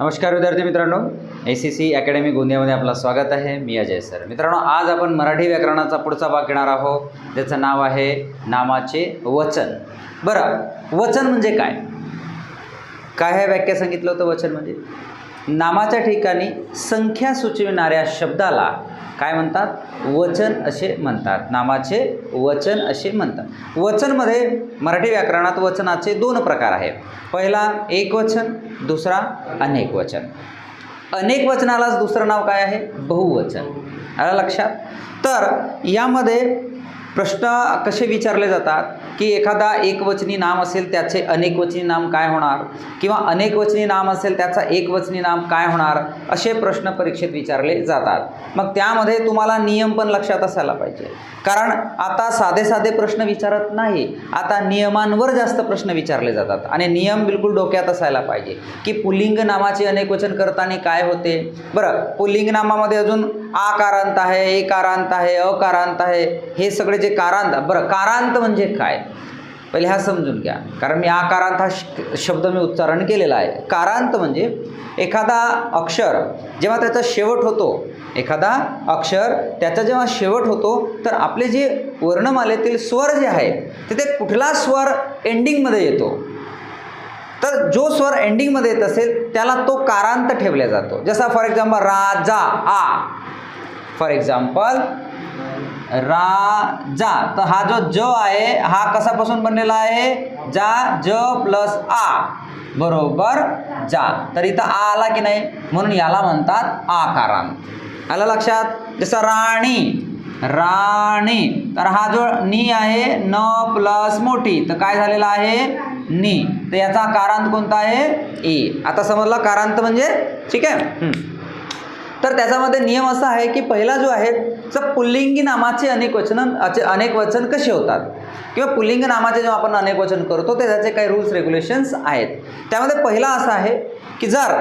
नमस्कार विद्यार्थी मित्रांनो. ए सी सी अकॅडमी गोंदियामध्ये आपलं स्वागत आहे. मी अजय सर. मित्रांनो आज आपण मराठी व्याकरणाचा पुढचा भाग घेणार आहोत. ज्याचं नाव आहे नामाचे वचन. बरं वचन म्हणजे काय? काय आहे व्याख्या सांगितलं होतं वचन म्हणजे? नामाच्या ठिकाणी संख्या सुचविणाऱ्या शब्दाला काय म्हणतात? वचन असे म्हणतात. नामाचे वचन असे म्हणतात. वचनमध्ये मराठी व्याकरणात वचनाचे दोन प्रकार आहेत. पहिला एक वचन दुसरा अनेक वचन. अनेक वचनालाच दुसरं नाव काय आहे? बहुवचन. आला लक्षात? तर यामध्ये प्रश्न कसे विचारले जातात की एखादा एकवचनी नाम असेल त्याचे अनेकवचनी नाम काय होणार? किंवा अनेकवचनी नाम असेल त्याचा एकवचनी नाम काय होणार? असे प्रश्न परीक्षेत विचारले जातात. मग त्यामध्ये तुम्हाला नियम पण लक्षात असायला पाहिजे. कारण आता साधे साधे प्रश्न विचारत नाही आता नियमांवर जास्त प्रश्न विचारले जातात. आणि नियम बिलकुल डोक्यात असायला पाहिजे की पुल्लिंग नामाचे अनेकवचन करताना काय होते? बरं पुल्लिंग नामामध्ये अजून आकारांत आहे एकारांत आहे अकारांत आहे हे सगळे जे कारांत बरं कारांत म्हणजे काय? पहिले हा समजून घ्या. कारण मी आकारांत हा श- शब्द मी उच्चारण केलेला आहे. कारांत म्हणजे एखादा अक्षर जेव्हा त्याचा शेवट होतो एखादा अक्षर त्याचा जेव्हा शेवट होतो तर आपले जे वर्णमालेतील स्वर जे आहेत तिथे कुठला स्वर एंडिंगमध्ये येतो? तर जो स्वर एंडिंगमध्ये येत असेल त्याला तो कारांत ठेवला जातो. जसा फॉर एक्झाम्पल राजा आ. फॉर एक्झाम्पल राजा. तर हा जो ज आहे हा कसापासून बनलेला आहे? जा ज प्लस आ. बरोबर जा. तर इथं आ आला की नाही? म्हणून याला म्हणतात आकारांत आलं लक्षात? जसं राणी. राणी. तर हा जो नी आहे न प्लस मोठी. तर काय झालेला आहे? नी. तर याचा कारांत कोणता आहे? ए. आता समजला? कारांत म्हणजे ठीक आहे? तर त्याच्यामध्ये नियम असा आहे की पहिला जो आहे तर पुल्लिंगी नामाचे अनेक वचन अनेक वचन कसे होतात? किंवा पुल्लिंग नामाचे जेव्हा आपण अनेक वचन करतो ते त्याचे काही रूल्स रेग्युलेशन्स आहेत. त्यामध्ये पहिला असा आहे की जर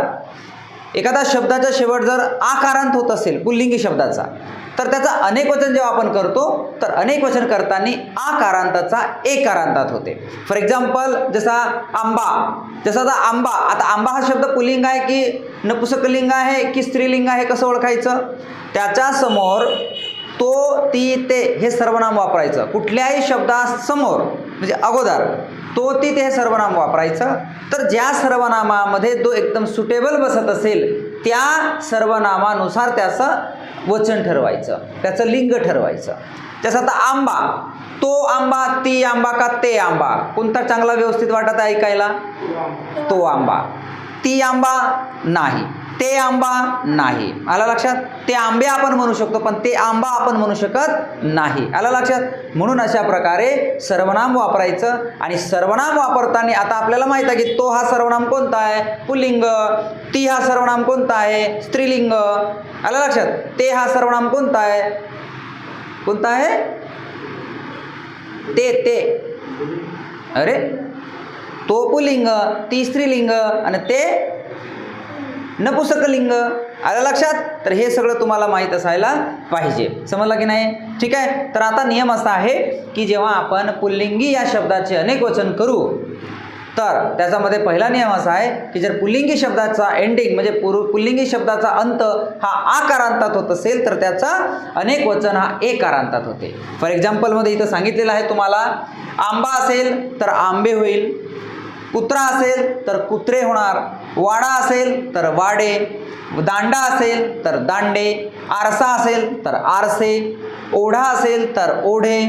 एखादा शब्दाचा शेवट जर आकारांत होत असेल पुल्लिंगी शब्दाचा तर त्याचा अनेक वचन जेव्हा आपण करतो तर अनेक वचन करताना आकारांताचा एकारांतात होते. फॉर एक्झाम्पल जसा आंबा जसा आता आंबा आता आंबा हा शब्द पुलिंग आहे की नपुसकलिंग आहे की स्त्रीलिंग आहे कसं ओळखायचं? त्याच्यासमोर तो ती ते हे सर्वनाम वापरायचं. कुठल्याही शब्दासमोर म्हणजे अगोदर तो ती ते हे सर्वनाम वापरायचं. तर ज्या सर्वनामामध्ये तो एकदम सुटेबल बसत असेल त्या सर्वनामानुसार त्याचं वचन ठरवायचं त्याचं लिंग ठरवायचं. तसं आता आंबा तो आंबा ती आंबा का ते आंबा? कोणता चांगला व्यवस्थित वाटत ऐकायला? तो आंबा. ती आंबा नाही. ते आंबा नाही. आला लक्षात? ते आंबे आपण म्हणू शकतो पण ते आंबा आपण म्हणू शकत नाही. आला लक्षात? म्हणून अशा प्रकारे सर्वनाम वापरायचं आणि सर्वनाम वापरताना आता आपल्याला माहीत आहे की तो हा सर्वनाम कोणता आहे? पुल्लिंग. ती हा सर्वनाम कोणता आहे? स्त्रीलिंग. आलं लक्षात? ते हा सर्वनाम कोणता आहे? कोणता आहे? ते ते. अरे? तो पुल्लिंग ती स्त्रीलिंग आणि ते नपुसकलिंग. आलं लक्षात? तर हे सगळं तुम्हाला माहीत असायला पाहिजे. समजलं की नाही? ठीक आहे? तर आता नियम असा आहे की जेव्हा आपण पुल्लिंगी या शब्दाचे अनेक वचन करू तर त्याच्यामध्ये पहिला नियम असा आहे की जर पुल्लिंगी शब्दाचा एंडिंग म्हणजे पुरु पुल्लिंगी शब्दाचा अंत हा आकारांतात होत असेल तर त्याचा अनेक वचन हा एकारांतात होते. फॉर एक्झाम्पलमध्ये इथं सांगितलेलं आहे तुम्हाला आंबा असेल तर आंबे होईल. कुत्रा असेल तर कुत्रे होणार. वाडा असेल तर वाडे दांडा असेल तर दांडे आरसा असेल तर आरसे ओढा असेल तर ओढे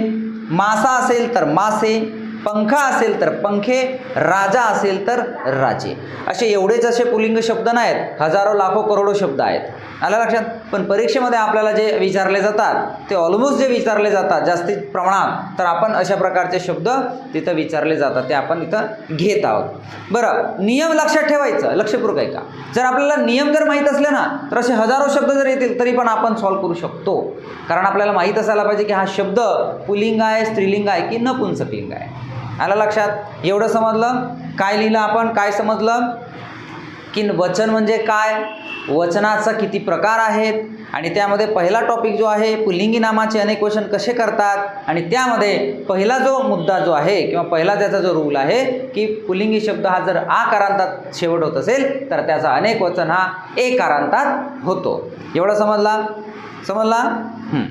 मासा असेल तर मासे पंखा असेल तर पंखे राजा असेल तर राजे. असे एवढेच असे पुलिंग शब्द नाहीत. हजारो लाखो करोडो शब्द आहेत. आला लक्षात? पण परीक्षेमध्ये आपल्याला जे विचारले जातात ते ऑलमोस्ट जे विचारले जातात जास्तीत प्रमाणात तर आपण अशा प्रकारचे शब्द तिथं विचारले जातात. ते आपण इथं घेत आहोत. बरं नियम लक्षात ठेवायचं. लक्षपूर्वक आहे का? जर आपल्याला नियम जर माहीत असले ना तर असे हजारो शब्द जर येतील तरी पण आपण सॉल्व करू शकतो. कारण आपल्याला माहीत असायला पाहिजे की हा शब्द पुलिंग आहे स्त्रीलिंग आहे की नपुंसकलिंग आहे. आला लक्षात? एवढं समजलं? काय लिहिलं आपण? काय समजलं? की वचन म्हणजे काय? वचनाचा किती प्रकार आहेत? आणि त्यामध्ये पहिला टॉपिक जो आहे पुल्लिंगी नामाचे अनेक वचन कसे करतात? आणि त्यामध्ये पहिला जो मुद्दा जो आहे किंवा पहिला त्याचा जो रूल आहे की पुल्लिंगी शब्द हा जर आ कारांतात शेवट होत असेल तर त्याचा अनेक वचन हा ए कारांतात होतो. एवढा समजला? समजला? हं.